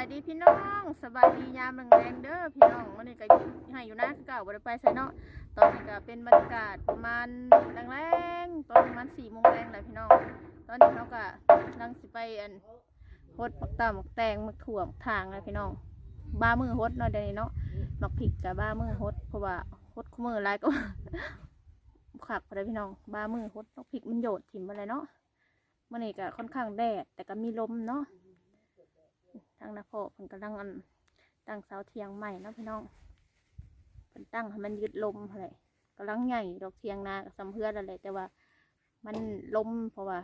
ายดีพี่น้องสบายดียามแรงๆเด้อพี่น้องวันนี้ก็ให้อยู่นะคือเก่าบ่ได้ไปใส่เนาะตอนนี้ก็เป็นบรรยากาศประมาณแรงๆตอนประมาณสี่โมงแรงแหละพี่น้องตอนนี้เขาก็กำลังสิไปอันฮดหมักตาหมักแตงหมักถั่วหมักทางเลยพี่น้องบ้ามือฮดเนาะเดี๋ยวนี้เนาะหมักผิกกับบ้ามือฮดเพราะว่าฮดคู่มือหลายก็ขับไปเลยพี่น้องบ้ามือฮดหมักผิกมันโยดถิ่มอะไรเนาะมันนี่ก็ค่อนข้างแดดแต่ก็มีลมเนาะ ทางนาโพเพิ่นกำลังตั้งเสาเทียงใหม่เนาะพี่น้องเพิ่นตั้งให้มันยึดลมอะไรกำลังใหญ่ดอกเทียงนาสำเพื่อนอะไรแต่ว่ามันลมเพราะว่า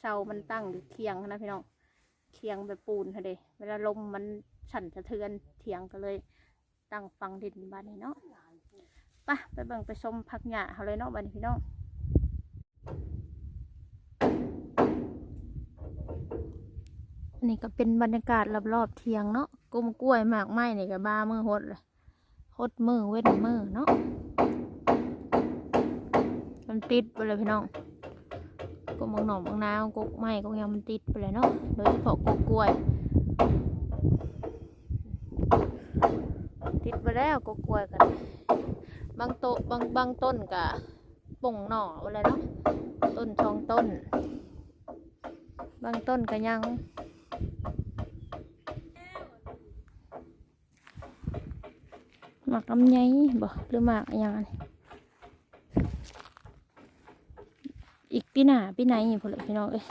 เสามันตั้งอยู่เทียงนะพี่น้องเทียงแบบปูนอะไรเวลาลมมันสั่นสะเทือนเทียงก็เลย ตั้งฟังดินบ้านนี้เนาะไปไปเบิ่งไปชมพักหญ้าเขาเลยเนาะบ้านนี้พี่น้อง นนี้ก็เป็นบรรยากาศรอบๆเทียงเนาะกุ้มกล้วยหมากไม้นี่ก็บ้ามือหดเลยหดมือเว้นมือเนาะมันติดไปเลยพี่น้องกุมบางหน่อมบางนาวกุกไม้กุกยังมันติดไปเลยเนาะโดยเฉพาะกุกกล้วย ติดไปแล้วกุกกล้วยกัน บางโตบางบางต้นกะป่งหน่ออะไรเนาะต้นชองต้น บางต้นก็ยัง มักลำไยบ่หรือหมากอะอย่างนั้อีกปีหน้าปีไหนพอเลยพี่น้องเอ้ย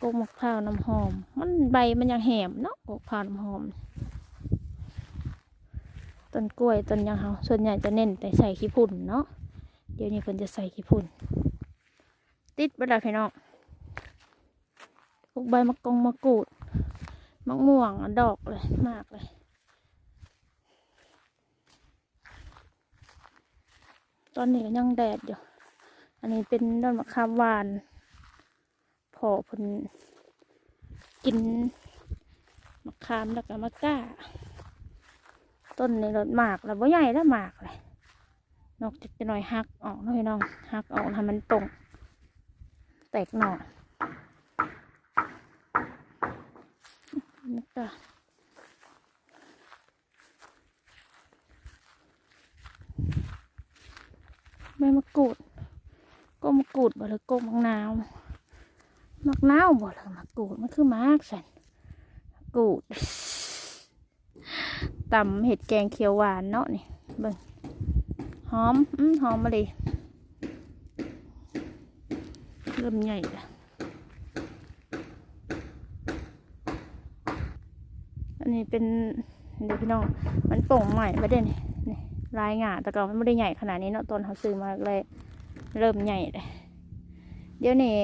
กกมะพร้าวน้ำหอม มันใบมันยังแหมเนาะกกมะพร้าวน้ำหอมต้นกล้วยต้นยังเฮาส่วนใหญ่จะเน้นแต่ใส่ขี้พุ่นเนาะเดี๋ยวนี้เพิ่นจะใส่ขี้พุ่น ติดไปแล้พี่น้องพวกใบมะกงมะกรูดมะม่วงดอกเลยมากเลย ตอนนี้ยังแดดอยู่ อันนี้เป็นต้นมะขามหวาน พอเพิ่นกินมะขามแล้วก็มะก้า ต้นนี้รสหมากแล้วบ่ใหญ่แล้วหมากเลยนอกจากจะหน่อยหักออกนาะพี่น้องหักออกทำมันตรงแตกหน่อนี่ก็ บมะกรูดก็มะกรูดบ่เลยก็มะนาวมะนาวบ่เลยมะกรูดมันคือมากสันกรูดตำเห็ดแกงเขียวหวานเนาะนี่เบิ่งหอมอืมหอมมาเลยเริ่มใหญ่ล้วอันนี้เป็นเดี๋ยวพี่น้องมันโป่งใหม่ประเด็นนี่ ลายหงาแต่ก่อนมันไม่ได้ใหญ่ขนาดนี้เนาะตอนเขาซื้อมาเลย เริ่มใหญ่เลยเดี๋ยวนี้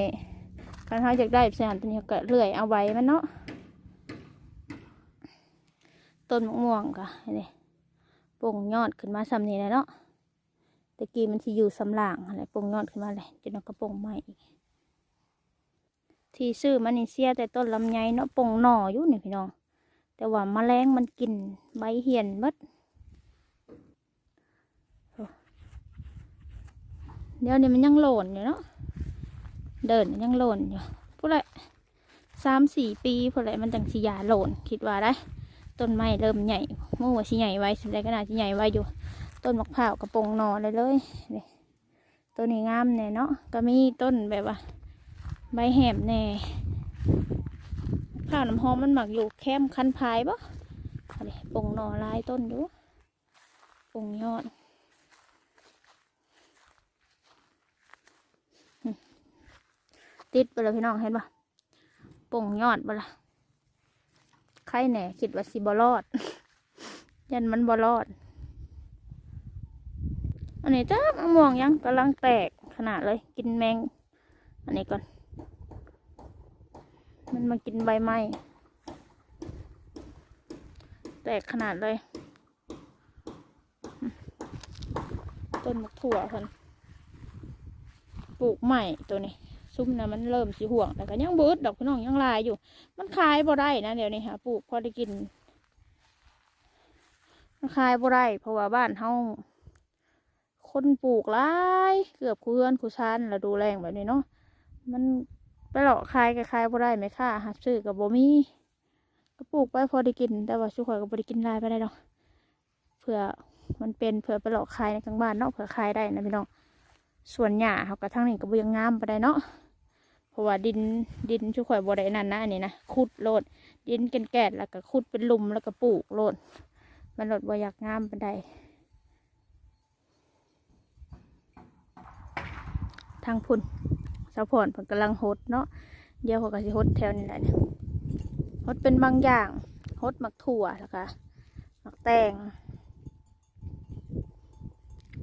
การเขาอยากได้สียหันตัวนี้ก็เลื่อยเอาไว้มันเนาะต้นมะม่วงก็นี่โป่งยอดขึ้นมาซ้ำนี่แหละเนาะตะกี้มันที่อยู่สำหลังอะไรโป่งยอดขึ้นมาเลยจนเอากระโป่งใหม่อีกที่ซื้อมันนี่เสียแต่ต้นลำไยเนาะโป่งหน่ออยู่นี่พี่น้อง แต่ว่าแมลงมันกินใบเหียนหมดโอ้ เดี๋ยวนี้มันยังหล่นอยู่เนาะเดินยังหล่นอยู่พูดเลยสามสี่ปีพูดเลยมันจังสียาหล่นคิดว่าได้ต้นไม้เริ่มใหญ่เมื่อว่าสิใหญ่ไว้สิได้ขนาดสิใหญ่ไว้อยู่ ต้นมะพร้าวกระปงหนอเลยเลยนี่ต้นนี้งามแน่เนาะก็มีต้นแบบว่า ใบแหมแน่ข้าวน้ำหอมมันหมักอยู่แคมคันพายปะอะไรปงหนอลายต้นอยู่ปงยอด ติดไปเลยพี่น้องเห็นปะป่งยอดปะละ่ะใครแหน่คิดว่าสิบรอด ยันมันบรอด อันนี้จ้ามะม่วงยังกำลังแตกขนาดเลย กินแมง อันนี้ก่อน มันมากินใบไม้ แตกขนาดเลย ต้นมะถั่วคนปลูกใหม่ตัวนี้ ซุ้มนะมันเริ่มสีห่วงแต่ก็ยังเบิดดอกพี่น้องยังลายอยู่ มันขายบ่ได้นะเดี๋ยวนี้หาปลูกพอได้กิน มันขายบ่ได้เพราะว่าบ้านเฮาคนปลูกหลายเกือบคูเฮือนคูชานแล้วดูแรงแบบนี้เนาะมันไปหลอกขายก็ขายบ่ได้ไหมค่ะหับซื้อกับบ่มีก็ปลูกไปพอได้กิน แต่ว่าชุกข่อยก็บ่ได้กินลายไปได้ดอกเผื่อมันเป็นเผื่อไปหลอกขายในกลางบ้านเนาะเผื่อขายได้นะพี่น้องส่วนหญ้าเขาก็ทั้งนี้ก็บ่ยังงามไปได้เนาะ ราะว่าดินดินชุกข่อยบ่ได้นั่นนะอันนี้นะขุดโลด ดินแก่นแกะแล้วก็ขุดเป็นหลุมแล้วก็ปลูกโลด มันโลดบ่อยากงามปานใดทางพุ่นสาวพรเพิ่นกำลังฮดเนาะเดี๋ยวเขาก็สิฮดแถวนี้แหละเนี่ยฮดเป็นบางอย่างฮดหมักถั่วแล้วก็หมักแตง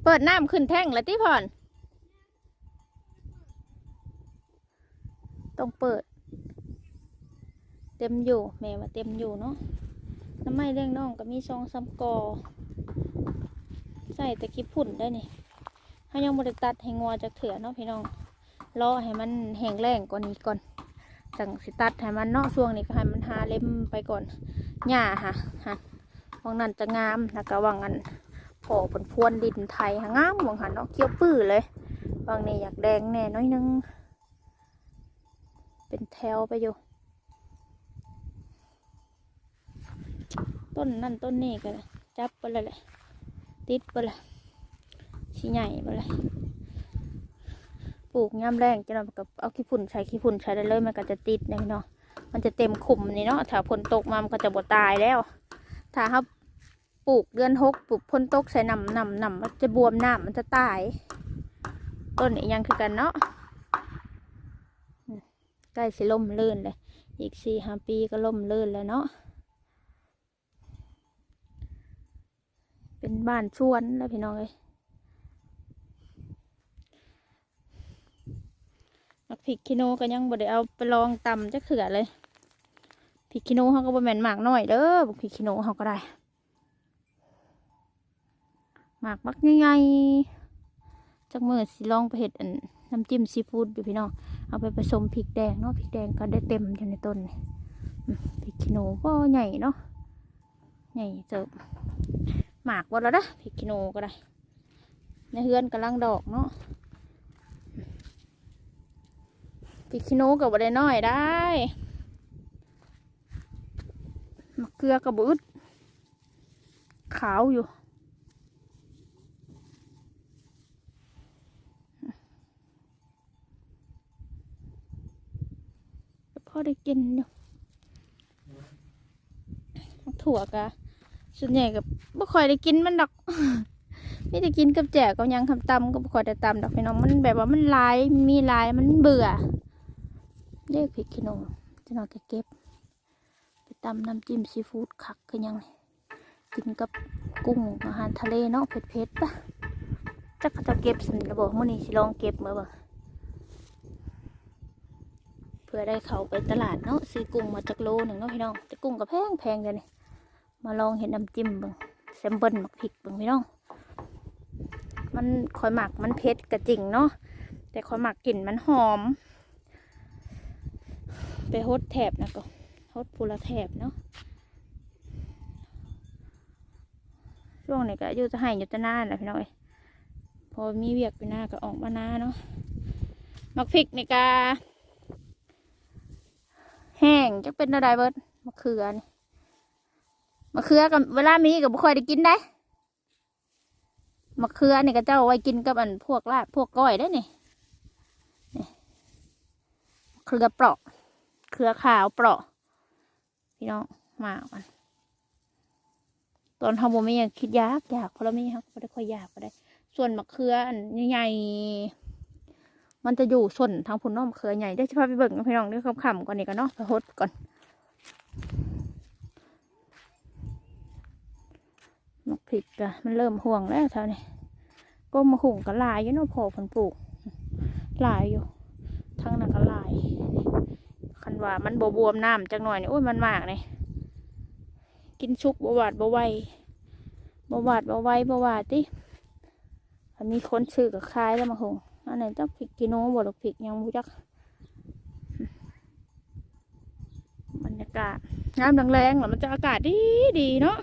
เปิดน้ำขึ้นแท่งแล้วที่พร ต้องเปิด เต็มอยู่แม่ว่าเต็มอยู่เนาะน้ำไม้เลี้ยงน้องก็มีซองซ้ำกอ ใส่ต่ขี้พุ่นได้นี่ถ้ายังบริตัดให้งัวจากเถื่อเนาะพี่น้องรอให้มันแห้งแล้งกว่านี้ก่อนจังสิตัดให้มันเนาะช่วงนี้ก็ให้มันหาเล็มไปก่อนหญ้าค่ะฮะวังนั้นจะงามแล้วก็วังอันพอผลพวนดินไทยงามวังหันเนาะเคี้ยวปื้อเลยวังนี้อยากแดงแน่น้อยนึง เป็นแถวไปอยู่ ต้นนั่นต้นนี้ก็จับไปเลยแหละติดไปเลยชิ้ใหญ่ไปเลยปลูกย่ำแรงจะนำกับเอาขี้ฝุ่นใช้ขี้ฝุ่นใช้ได้เลยมันก็จะติดนะพี่เนาะมันจะเต็มขุมนี่เนาะถ้าฝนตกมามันก็จะบดตายแล้ว ถ้าครับปลูกเดือนหกปลูกฝนตกใส่นำนำนำมันจะบวมน้ำมันจะตาย ต้นนี้ยังคือกันเนาะ ใกล้สิล่มลื่นเลย อีกสี่ห้าปีก็ล่มลื่นแล้วเนาะ เป็นบ้านชวนแล้วพี่น้องเอ้ยมักพริกขี้โนก็ยังบ่ได้เอาไปลองตำจักเถื่อเลยพริกขี้โนเขาก็บ่แม่นหมากน้อยเด้อบักพริกขี้โนเขาก็ได้หมากมักง่ายๆจักมือสิลองไปเห็ดอันน้ำจิ้มซีฟู้ดอยู่พี่น้อง เอาไปผสมพริกแดงเนาะพริกแดงก็ได้เต็มอยู่ในต้นนี่พริกขี้โนก็ใหญ่เนาะใหญ่เจิบหมากบ่แล้วนะพริกขี้โนก็ได้ในเฮือนกำลังดอกเนาะพริกขี้หนูกับบได้น้อยได้มะเขือกับบุดขาวอยู่ พ อได้กินอยู่ถั่วกะส่วนใหญ่กับบ่ค่อยได้กินมันดอกไม่ได้กินกับแจ่วกับยังคำตำก็บ่ค่อยได้ตำดอกพี่น้องมันแบบว่ามันลายมีลายมันเบื่อเรียกพริกขี้หนูจะนอนเก็บ ไปตำน้ำจิ้มซีฟู้ดคักคือยังกินกับกุ้งอาหารทะเลเนาะเผ็ดๆปะจักเขาจะเก็บสิระบอกมื่อนี้สิลองเก็บเมื่อบ่เพื่อได้เขาไปตลาดเนาะซื้อกุ้งมาจากโลหนึ่งเนาะพี่น้องแต่กุ้งก็แพงแพงเลยนี่มาลองเห็นน้ำจิ้มบิ่งแซมเปิลหมักพริกบิ่งพี่น้อง มันคอยหมักมันเผ็ดกระจิงเนาะแต่คอยหมักกลิ่นมันหอม ไปฮดแถบนะก็ฮดพูละแถบเนาะช่วงนี้ก็อยู่จะให้อยู่จะหน้าแหละพี่น้อยพอมีเวียกไปหน้าก็ออกมาหน้าเนาะมักพริกนี่กา แห้งจะเป็นอะไรเบิดมะเขือนี่มะเขือกับเวลามีกับบุคอยได้กินได้มะเขือนี่ก็เจ้าไว้กินกับอันพวกลาบพวกก้อยได้นี่นี่มะเขือเปราะ เครือขาวเปราะ พี่น้องมากมันตอนทำโมไม่ยังคิดยากยากเพราะเราไม่ครับไม่ได้ค่อยยากก็ได้ ส่วนมะเขืออันใหญ่ มันจะอยู่ส่วนทางพุ่นน้องมเขือใหญ่ได้จะพาไปเบิ่งนะพี่น้องด้วยคำๆก่อนนี่กันเนาะไปฮดก่อนมะพริกอะมันเริ่มห่วงแล้วเท่านี้ก็มาหุงก็หลายอยู่เนาะพอผลปลูกลายอยู่ทั้งนั้นก็ลายคันว่ามันบวบวมน้ำจังหน่อยนี่โอ้ยมันมากเลยกินชุกบวาดบไวบวาดบไวบวาดติมีคนซื้อกับคายแล้วมาหง อันไหนจักพริกกิโนบดอกพริกยังบูจักบรรยากาศน้ำแรงๆแล้วมันจะอากาศดีดีเนาะ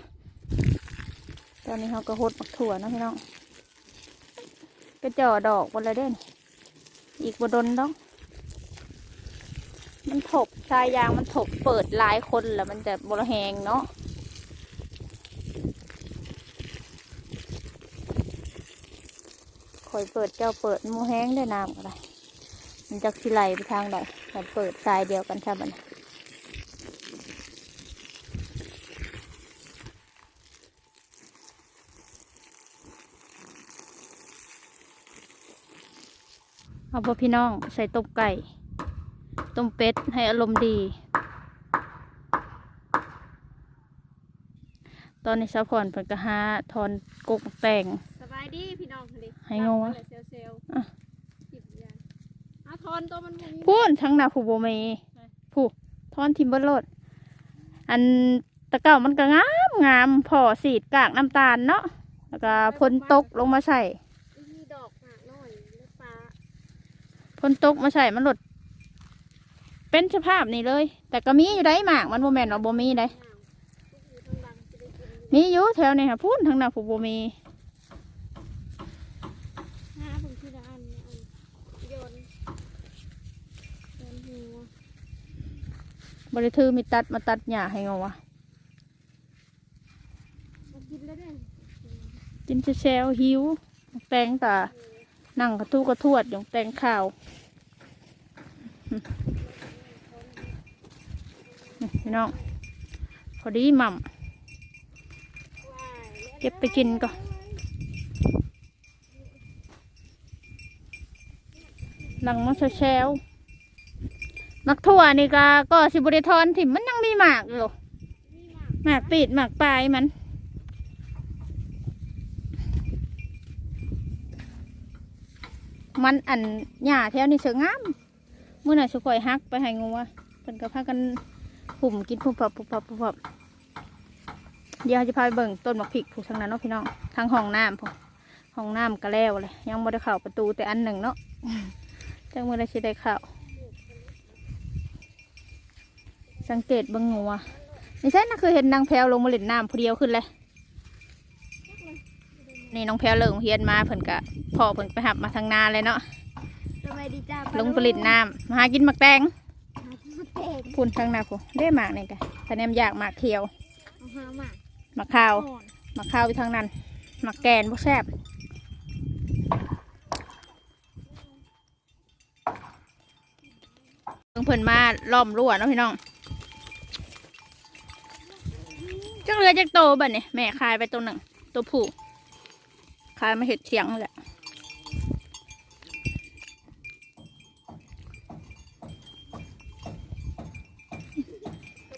ตอนนี้เขาก็หดปักถั่วเนาะพี่น้องก็จ่อดอกบนละเด่นอีกบดนดอกชายยางมันถกเปิดหลายคนแล้วมันจะบรแหงเนาะ คอยเปิดเจ้าเปิดมูแห้งได้น้ำก็ได้มันจะสิไหลไปทางใดแต่เปิดทรายเดียวกันใช่ไหมเอาพ่อพี่น้องใส่ต้มไก่ต้มเป็ดให้อารมณ์ดี ตอนนี้สาวพรเพิ่นก็หาทอนกกแต่ง ให้งงวะเซลเซลอะจิบยาอาทอนตัวมันมุมพูนทั้งหนาผู้โบเมผู้ทอนทิมเบอร์โลดอันตะเก่ามันก็งามงามพอสีดกากน้ำตาลเนาะแล้วก็พ่นตกลงมาใส่มีดอกหมากน้อยแล้วปลาพ่นตกมาใส่มันหลด เป็นสภาพนี่เลย แต่ก็มีอยู่ได้หมากมันโบแมนว่าโบมีได้หนาวทุกอยู่ทางหลังจะได้กินอยู่มีอยู่แถวนี้ค่ะพูนทั้งหนาผู้โบเม หน้าผมที่ละอันเนี่ยอันโยนโยนหัว บริทือมีตัดมาตัดหญ้าให้เงวะมากินแล้วเนี่ยกินเชลหิว แตงตานั่งกระทู้กระทวดอย่างแตงข้าวพี่น้องพอดีหม่ำว้ายเก็บไปกินก่อนหลังมาแชล มักทั่วนี่ก็ก็สิบริทอนถิ่มมันยังมีหมากอยู่หมากปีดหมากปลายมัน มันอันหญ้าแถวนี้เสืองามเมื่อไหร่สุกอยฮักไปให้งัวเพิ่นก็พากันหุ่มกินผุบปับผุบปับผุบปับเดี๋ยวจะพาไปเบิ่งต้นมะพริกผูกทางนั้นเนาะพี่น้องทางห้องน้ำพอห้องน้ำก็แล้วเลยยังไม่ได้เข้าประตูแต่อันหนึ่งเนาะจังเมื่อไรสิได้เข้า สังเกตเบิ่งงัวนี่ใช่นะคือเห็นนางแพรวลงมาเล่นน้ำผู้เดียวขึ้นเลยนี่น้องแพรวเลิกโรงเฮียนมาเพิ่นกะพ่อเพิ่นไปหับมาทางนาเลยเนาะสบายดีจ้าลงผลิตน้ำมาหากินหมักแตงหาที่มาเตะพุ่นทางนาผู้ได้หมากนี่กะแต่แนมอยากหมากเขียวเอาหาหมากหมากข้าวอ่อนหมากข้าวไปทางนั้นหมากแกนบ่แซ่บเพิ่งเพิ่นมาล้อมรั้วเนาะพี่น้อง จังเรือจักโตบัดนี่แม่ขายไปตัวหนึ่ง ตัวผู้ขายมาเห็ดเถียงแหละ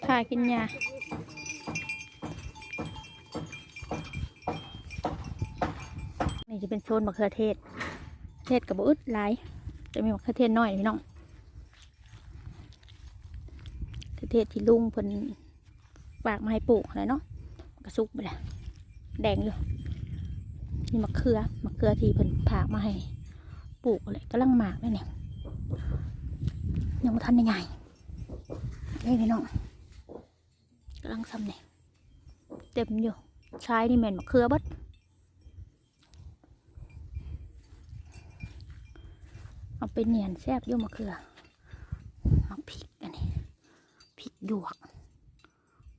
พายกินยานี่จะเป็นโซนมะเขือเทศ เทศกับบอึดหลายจะมีมะเขือเทศน้อยพี่น้องเขือเทศที่ลุงเพิ่น ฝากมาให้ปลูกอะไรเนาะกระซุกไปล้วแดงอยู่นี่มะเขือมะเขือที่เพิ่นผากมาให้ปลูกอะไรกำลังหมากเลยเนี่ยยังไม่ทันยังไงนี่พี่น้องกำลังซ้ำเนี่ยเต็มอยู่ใช้นี่แม่นมะเขือบัดเอาไปเนียนแซบยุ่มะเขือมาพริกอันนี้พริกหยวก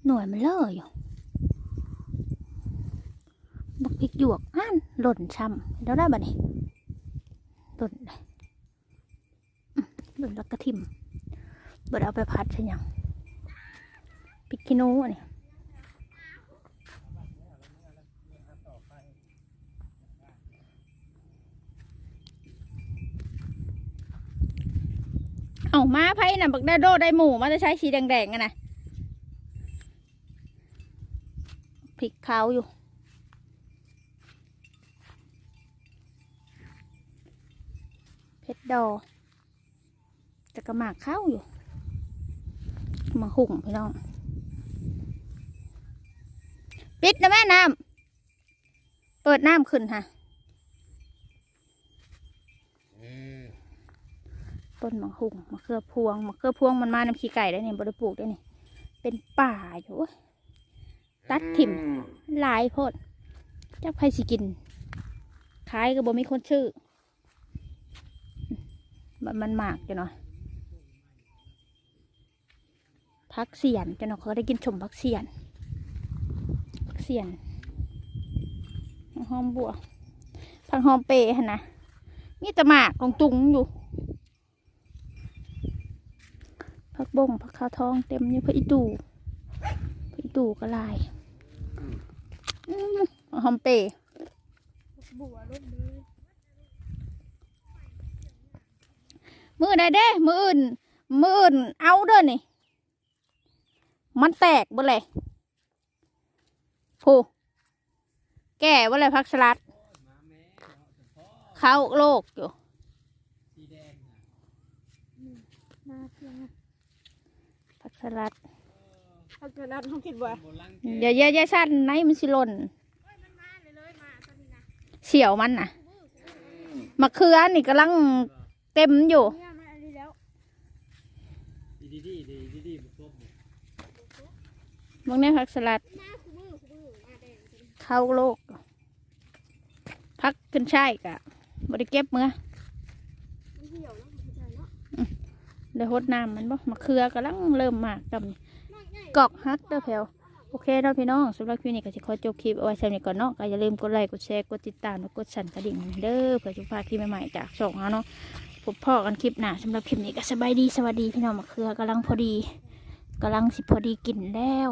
หน่วยมันเลออยู่บักพริกหยวกอ่านหล่นช้ำแล้วได้บ่เนี่ยหล่นเลยหล่นแล้วกระทิมบดเอาไปพัดใช่ยังพริกขี้หนูอันนี้เอามาไพ่น่ะบักได้โดได้หมูมาจะใช้สีแดงๆกันนะ พริกขาวอยู่ เพชรดอแต่กระหมากข้าวอยู่ มาหุ่งพี่น้อง ปิดนะแม่น้ำเปิดน้ำขึ้นค่ะต้นมะหุ่งมะเขือพวงมะเขือพวงมันมาน้ำขี้ไก่ได้เนี่ยบริปลูกได้เนี่ยเป็นป่าอยู่ ตัดถิ่มหลายโพดจักไผสิกินขายก็บ่มีคนชื่อ มันมันหมากอยู่เนาะพักเสียนจนเขาได้กินชมพักเสียนพักเสียนหอมบัวผักหอมเปย์หั่นนะมีแต่หมากตรงตุงอยู่ผักบงผักขาวทองเต็มอยู่พระอีตูพระอีตูก็ลายอืม หอมเปย์บัวรถมือมือใดเด้ มืออื่น มืออื่นเอาเด้อนี่ มันแตกบ่เลยผู้แก่บ่เลยพักสลัด เข้าโลกอยู่มาเพียงพักสลัดถ้าเกิดนัดเขาคิดว่าอย่าอย่าอย่าสั้นไหนมันสิหล่น เสี่ยวมันน่ะมะเขือนี่กำลังเต็มอยู่ เนี่ยมาอันนี้แล้วดีดีดีดีดีดีบุกบมึงได้พักสลัดมาคู่มือคู่มือมาแดงเข้าโลกพักขึ้นช่ายกะบริเก็บเมื่อมันเหี่ยวแล้วมันใช่เนาะเดี๋ยวหดน้ำมันบ่มะเขือกำลังเริ่มมากกับน้อยใหญ่กอกฮักเด้อแพลว โอเคเนาะพี่น้องสำหรับคลิปนี้ก็จะขอจบคลิปเอาไว้สำหรับก่อนเนาะก็อย่าลืมกดไลค์กดแชร์กดติดตามและกดสั่นกระดิ่งเด้อเพื่อจะพาคลิปใหม่ๆจากช่องเราเนาะพบพ่อกันคลิปหน้าสำหรับคลิปนี้ก็สบายดีสวัสดีพี่น้องมะเขือกำลังพอดีกำลังสิพอดีกินแล้ว